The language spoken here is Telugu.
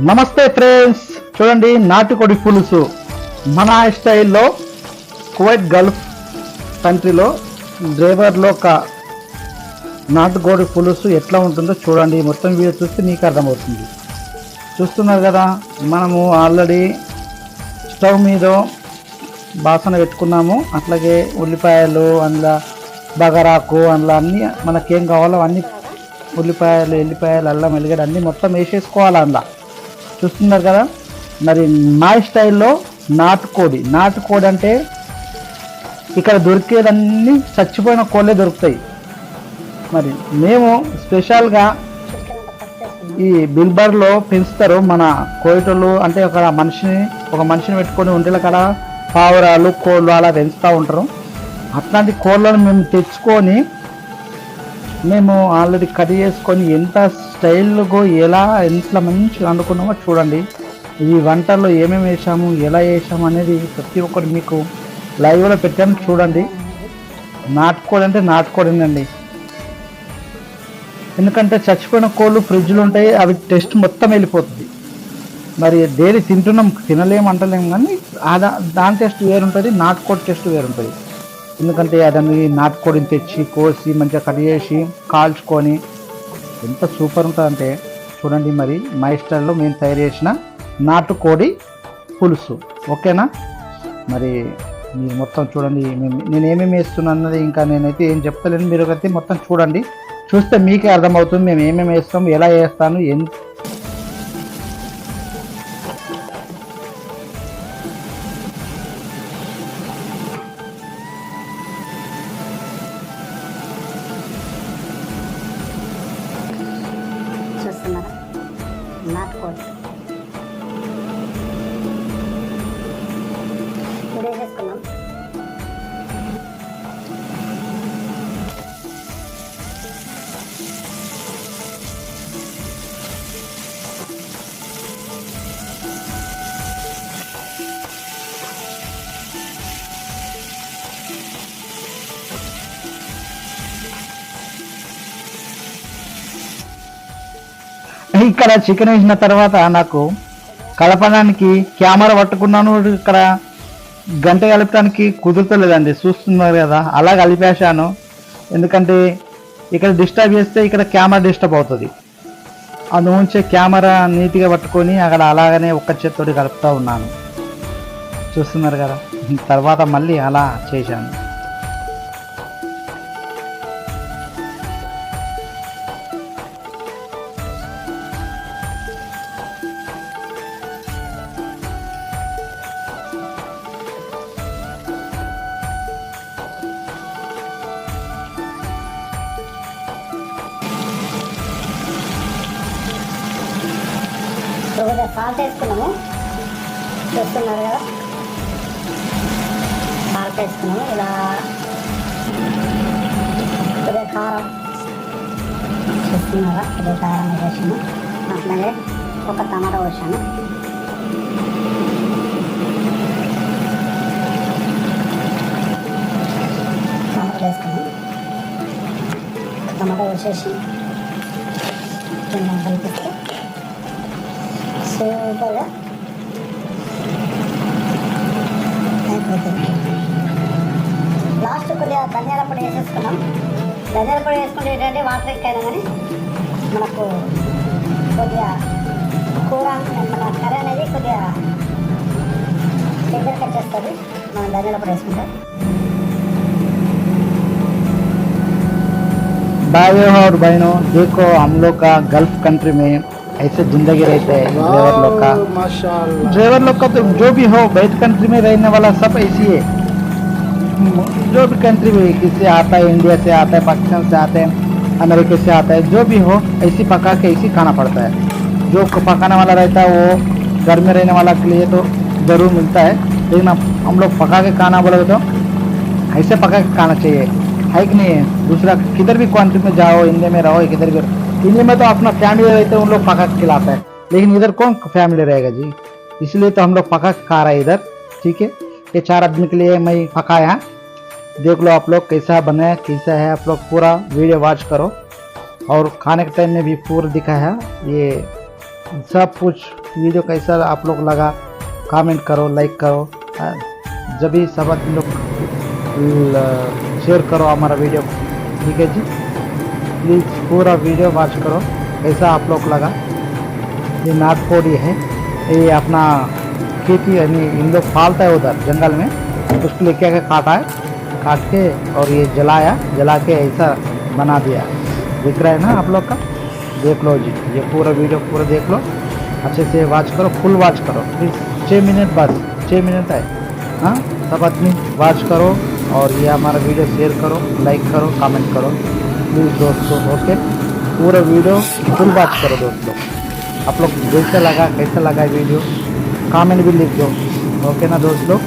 నమస్తే ఫ్రెండ్స్. చూడండి నాటుకోడి పులుసు. మన స్టైల్లో కువైట్ గల్ఫ్ కంట్రీలో డ్రైవర్లో ఒక నాటుకోడి పులుసు ఎట్లా ఉంటుందో చూడండి. మొత్తం వీడియో చూస్తే మీకు అర్థమవుతుంది. చూస్తున్నారు కదా మనము ఆల్రెడీ స్టవ్ మీద బాసన పెట్టుకున్నాము. అట్లాగే ఉల్లిపాయలు అందులో బగరాకు అందులో అన్నీ మనకేం కావాలో అన్నీ ఉల్లిపాయలు ఎల్లిపాయలు అల్లం ఎల్లిగడ్డ అన్నీ మొత్తం వేసేసుకోవాలి అందులో. చూస్తున్నారు కదా? మరి మా స్టైల్లో నాటుకోడి. నాటుకోడి అంటే ఇక్కడ దొరికేదన్నీ చచ్చిపోయిన కోళ్ళే దొరుకుతాయి. మరి మేము స్పెషల్గా ఈ బిల్బర్లో పెంచుతారు మన కోయిటోళ్ళు. అంటే ఒక మనిషిని ఒక మనిషిని పెట్టుకొని ఉండేలా కాడ పావురాలు కోళ్ళు అలా పెంచుతూ ఉంటారు. అట్లాంటి కోళ్ళను మేము తెచ్చుకొని మేము ఆల్రెడీ కట్ చేసుకొని ఎంత స్టైల్గా ఎలా ఎంత మంచిగా వండుకున్నామో చూడండి. ఈ వంటల్లో ఏమేమి వేసాము ఎలా వేసాము అనేది ప్రతి ఒక్కరు మీకు లైవ్లో పెట్టాను చూడండి. నాటుకోడి అంటే నాటుకోడిందండి ఎందుకంటే చచ్చిపోయిన కోళ్ళు ఫ్రిడ్జ్లు ఉంటాయి అవి టెస్ట్ మొత్తం వెళ్ళిపోతుంది. మరి డైలీ తింటున్నాం తినలేము అంటలేము కానీ దాని టెస్ట్ వేరుంటుంది నాటుకోడి టెస్ట్ వేరుంటుంది. ఎందుకంటే అదని నాటుకోడిని తెచ్చి కోసి మంచిగా కట్ చేసి కాల్చుకొని ఎంత సూపర్ ఉంటుందంటే చూడండి మరి మా స్టైల్లో మేము తయారు చేసిన నాటుకోడి పులుసు. ఓకేనా? మరి మీరు మొత్తం చూడండి నేను ఏమేమి వేస్తున్నాను అన్నది ఇంకా నేనైతే ఏం చెప్తలేను మీరు అయితే మొత్తం చూడండి. చూస్తే మీకే అర్థమవుతుంది మేము ఏమేమి వేస్తాం ఎలా వేస్తాను ఎంత నాటుకోడి ఇక్కడ చికెన్ వేసిన తర్వాత నాకు కలపడానికి కెమెరా పట్టుకున్నాను ఇక్కడ. గంట కలపడానికి కుదురుతలేదండి చూస్తున్నారు కదా. అలా కలిపేశాను. ఎందుకంటే ఇక్కడ డిస్టర్బ్ చేస్తే ఇక్కడ కెమెరా డిస్టర్బ్ అవుతుంది. అందుగురించి కెమెరా నీట్గా పట్టుకొని అక్కడ అలాగనే ఒక్క చేత్తోటి కలుపుతూ ఉన్నాను. చూస్తున్నారు కదా. తర్వాత మళ్ళీ అలా చేశాను. కొద్దిగా సాల్ట్ వేసుకున్నాము. చూస్తున్నారు కదా. సాల్ట్ వేసుకున్నాము. ఇలా కొద్దిగా కారం. చూస్తున్నారా కొద్దిగా కారం వేసాము అట్లాగే ఒక టమాటా వేసాను. టమాటా వేసుకున్నాం. టమాటా వేసేసి కొంచెం కలిపిస్తే సూపర్గా అయిపోతుంది లాస్ట్ కొద్దిగా ధనియాల పొడి వేసేసుకున్నాం ధనియాల పొడి వేసుకుంటే ఏంటంటే వాటర్ ఎక్కైనా కానీ మనకు కొద్దిగా కూర మన కర్రీ అనేది కొద్దిగా దగ్గరకు వచ్చేస్తుంది మనం ధనియాల పొడి వేసుకుంటే भाइयों और बहनों देखो हम लोग का गल्फ कंट्री में ऐसे ज़िंदगी रहते हैं ड्राइवर लोग का। ड्राइवर लोग का तो जो भी हो बैठ कंट्री में रहने वाला सब ऐसी है। जो भी कंट्री में किसी आता है इंडिया से आता है पाकिस्तान से आता है अमेरिका से आता है जो भी हो ऐसी पका के ऐसी खाना पड़ता है। जो पकाने वाला रहता है वो घर में रहने वाला के लिए तो ज़रूर मिलता है। लेकिन हम लोग पका के खाना बोले तो ऐसे पका के खाना चाहिए। है कि नहीं है? दूसरा किधर भी कंट्री में जाओ इंडिया में रहो किधर भी इंडिया में तो अपना फैमिली रहते हैं उन लोग पका खिलाता है। लेकिन इधर कौन फैमिली रहेगा जी? इसलिए तो हम लोग पका खा रहे हैं इधर ठीक है? ये चार आदमी के लिए मैं पकाया देख लो आप लोग कैसा बना कैसा है। आप लोग पूरा वीडियो वॉच करो। और खाने के टाइम में भी पूरा दिखा है। ये सब कुछ वीडियो कैसा आप लोग लगा कमेंट करो लाइक करो। हाँ, जब भी सब आदमी लोग शेयर करो हमारा वीडियो ठीक है जी? प्लीज़ पूरा वीडियो वॉच करो, ऐसा आप लोग लगा। ये नाथ कोडी है, ये अपना खेती यानी इन लोग पालता है उधर जंगल में, उसको लेके आके काटा है, काट के और ये जलाया, जला के ऐसा बना दिया। दिख रहा है ना आप लोग का? देख लो जी, ये पूरा वीडियो पूरा देख लो। अच्छे से वॉच करो फुल वॉच करो। प्लीज़ छः मिनट बस छः मिनट है। हाँ सब आदमी वॉच करो और ये हमारा वीडियो शेयर करो लाइक करो कमेंट करो। प्लीज़ दोस्तों ओके पूरा वीडियो फुल वॉच करो दोस्तों आप लोग जैसा लगा कैसा लगा वीडियो कमेंट भी लिख दो ओके ना दोस्तों